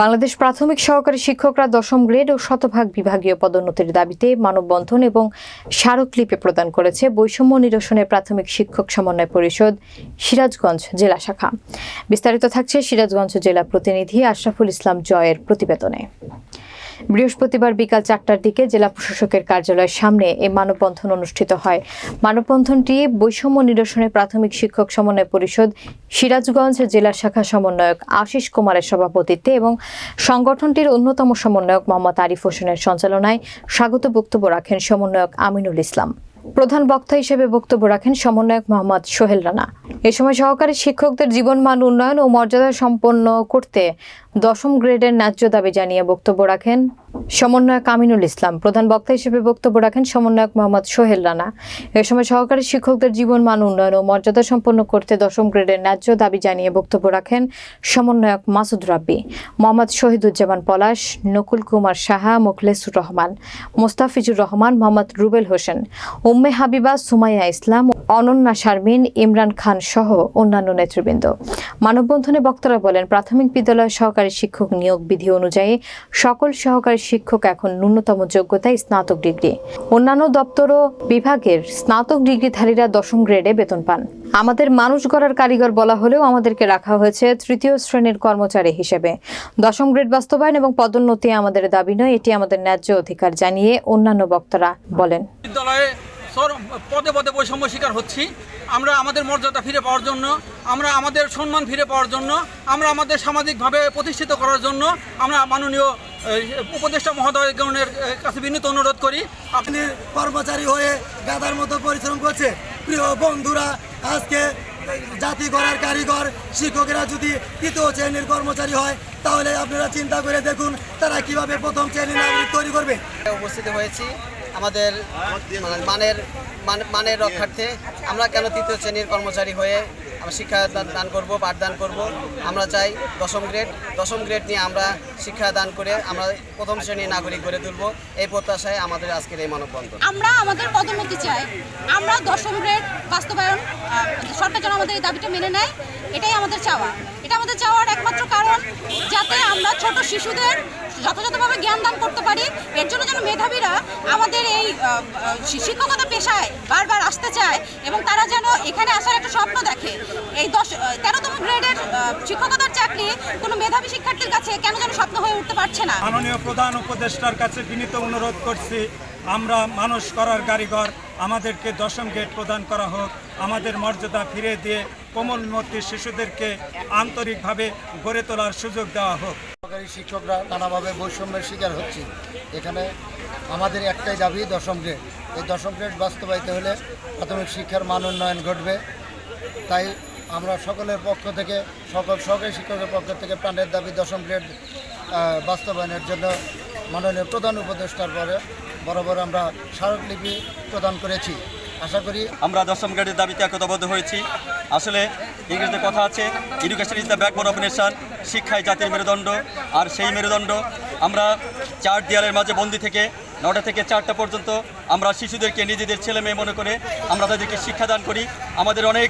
বাংলাদেশ প্রাথমিক সহকারী শিক্ষকরা দশম গ্রেড ও শতভাগ বিভাগীয় পদোন্নতির দাবিতে মানববন্ধন এবং স্মারকলিপি প্রদান করেছে বৈষম্য নিরসনে প্রাথমিক শিক্ষক সমন্বয় পরিষদ, সিরাজগঞ্জ জেলা শাখা। বিস্তারিত থাকছে সিরাজগঞ্জ জেলা প্রতিনিধি আশরাফুল ইসলাম জয়ের প্রতিবেদনে। বৃহস্পতিবার বিকাল চারটার দিকে জেলা প্রশাসকের কার্যালয়ের সামনে এই মানববন্ধন অনুষ্ঠিত হয়। মানববন্ধনটি বৈষম্য নিরসনে প্রাথমিক শিক্ষক সমন্বয় পরিষদ, সিরাজগঞ্জ জেলা শাখা সমন্বয়ক আশিস কুমারের সভাপতিত্বে এবং সংগঠনটির অন্যতম সমন্বয়ক মোহাম্মদ আরিফ হোসেনের সঞ্চালনায় স্বাগত বক্তব্য রাখেন সমন্বয়ক আমিনুল ইসলাম। প্রধান বক্তা হিসেবে বক্তব্য রাখেন সমন্বয়ক মোহাম্মদ সোহেল রানা। এ সময় সহকারী শিক্ষকদের জীবনমান উন্নয়ন ও মর্যাদা সম্পন্ন করতে দশম গ্রেডের ন্যায্য দাবি জানিয়ে বক্তব্য রাখেন সমন্বয়ক আমিনুল ইসলাম। প্রধান বক্তা হিসেবে বক্তব্য রাখেন সমন্বয়ক মোহাম্মদ সোহেল রানা। এ সময় সহকারী শিক্ষকদের জীবন মান উন্নয়ন ও মর্যাদা সম্পন্ন করতে দশম গ্রেডের ন্যায্য দাবি জানিয়ে বক্তব্য রাখেন সমন্বয়ক মাসুদ রাব্বি। মোহাম্মদ শহীদুজ্জামান পলাশ, নকুল কুমার সাহা, মোখলেসুর রহমান, মোস্তাফিজুর রহমান, মোহাম্মদ রুবেল হোসেন, উম্মে হাবিবা সুমাইয়া ইসলাম অনন্যা শারমিন, ইমরান খান সহ অন্যান্য নেতৃবৃন্দ। মানববন্ধনে বক্তারা বলেন, প্রাথমিক বিদ্যালয় সহকারী শিক্ষক নিয়োগ বিধি অনুযায়ী সকল সহকারী শিক্ষক এখন ন্যূনতম যোগ্যতায় স্নাতক ডিগ্রি। অন্যান্য দপ্তর ও বিভাগের স্নাতক ডিগ্রিধারীরা দশম গ্রেডে বেতন পান। আমাদের মানুষ গড়ার কারিগর বলা হলেও আমাদেরকে রাখা হয়েছে তৃতীয় শ্রেণির কর্মচারী হিসেবে। দশম গ্রেড বাস্তবায়ন এবং পদোন্নতি আমাদের দাবি নয়, এটি আমাদের ন্যায্য অধিকার জানিয়ে অন্যান্য বক্তারা বলেন। বিদ্যালয়ে পদে পদে বৈষম্য শিকার হচ্ছি। আমরা আমাদের মর্যাদা ফিরে পাওয়ার জন্য আমরা আমাদের সম্মান ফিরে পাওয়ার জন্য আমরা আমাদের সামাজিকভাবে প্রতিষ্ঠিত করার জন্য আমরা মাননীয় উপদেষ্টা মহোদয়গণের কাছে বিনীত অনুরোধ করি। আপনি কর্মচারী হয়ে গাদার মতো পরিশ্রম করছে। প্রিয় বন্ধুরা আজকে জাতি গড়ার কারিগর শিক্ষকেরা যদি তৃতীয় শ্রেণির কর্মচারী হয় তাহলে আপনারা চিন্তা করে দেখুন তারা কীভাবে প্রথম শ্রেণির নাগরিক তৈরি করবে। উপস্থিত হয়েছি। আমাদের মানে মানের, মান- মানের রক্ষার্থে আমরা কেন তৃতীয় শ্রেণির কর্মচারী হয়ে আমরা শিক্ষা দান করব, পাঠদান করব? আমরা চাই দশম গ্রেড দশম গ্রেড নিয়ে আমরা শিক্ষা দান করে আমরা প্রথম শ্রেণির নাগরিক গড়ে তুলব। এই প্রত্যাশায় আমাদের আজকের এই মানববন্ধন। আমরা আমাদের পদোন্নতি চাই। আমরা দশম গ্রেড বাস্তবায়ন সরকার যেন আমাদের এই দাবিটা মেনে নেয়, এটাই আমাদের চাওয়া। আমাদের চাওয়ার একমাত্র কারণ যাতে আমরা ছোট শিশুদের যথাযথভাবে জ্ঞান দান করতে পারি। এর জন্য যেন মেধাবীরা আমাদের এই শিক্ষকতা পেশায় বারবার আসতে চায় এবং তারা যেন এখানে আসার একটা স্বপ্ন দেখে। এই দশ তেরোতম গ্রেডের শিক্ষকতার চাকরি কোনো মেধাবী শিক্ষার্থীর কাছে কেন যেন স্বপ্ন হয়ে উঠতে পারছে না? মাননীয় প্রধান উপদেষ্টার কাছে বিনীত অনুরোধ করছি, আমরা মানুষ করার কারিগর, আমাদেরকে দশম গেট প্রদান করা হোক, আমাদের মর্যাদা ফিরে দিয়ে কোমলমতি শিশুদেরকে আন্তরিকভাবে গড়ে তোলার সুযোগ দেওয়া হোক। সরকারি শিক্ষকরা নানাভাবে বৈষম্যের শিকার হচ্ছে। এখানে আমাদের একটাই দাবি দশম গ্রেড। এই দশম গ্রেড বাস্তবায়িত হলে প্রাথমিক শিক্ষার মান উন্নয়ন ঘটবে। তাই আমরা সকলের পক্ষ থেকে সকল সরকারি শিক্ষকের পক্ষ থেকে প্রাণের দাবি দশম গ্রেড বাস্তবায়নের জন্য মাননীয় প্রধান উপদেষ্টার পরে বরাবর আমরা স্মারকলিপি প্রদান করেছি। আশা করি আমরা দশম গ্রেডের দাবিতে একতাবদ্ধ হয়েছি। আসলে ইংরেজিতে কথা আছে। Education is the backbone of nation শিক্ষায় জাতির মেরুদণ্ড। আর সেই মেরুদণ্ড আমরা চার দেয়ালের মাঝে বন্দি থেকে, নটা থেকে চারটা পর্যন্ত আমরা শিশুদেরকে, নিজেদের ছেলে মেয়ে মনে করে আমরা তাদেরকে শিক্ষাদান করি। আমাদের অনেক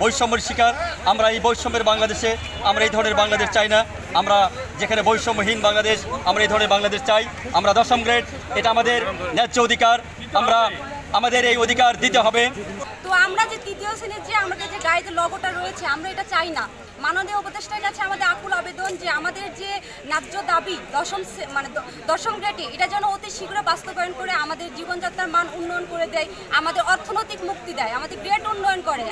বৈষম্যের শিকার, আমরা এই বৈষম্যের বাংলাদেশে, আমরা এই ধরনের বাংলাদেশ চাই না। আমরা যেখানে বৈষম্যহীন বাংলাদেশ, আমরা এই ধরনের বাংলাদেশ চাই। আমরা দশম গ্রেড এটা আমাদের ন্যায্য অধিকার। আমরা আমাদের এই অধিকার দিতে হবে। তো আমরা যে তৃতীয় শ্রেণির যে আমাদের যে গাইড লগোটা রয়েছে, আমরা এটা চাই না। মাননীয় উপদেষ্টার কাছে আমাদের আকুল আবেদন যে আমাদের যে ন্যায্য দাবি দশম মানে দশম গ্রেডে এটা যেন অতি শীঘ্র বাস্তবায়ন করে আমাদের জীবনযাত্রার মান উন্নয়ন করে দেয়, আমাদের অর্থনৈতিক মুক্তি দেয়, আমাদের গ্রেড উন্নয়ন করে।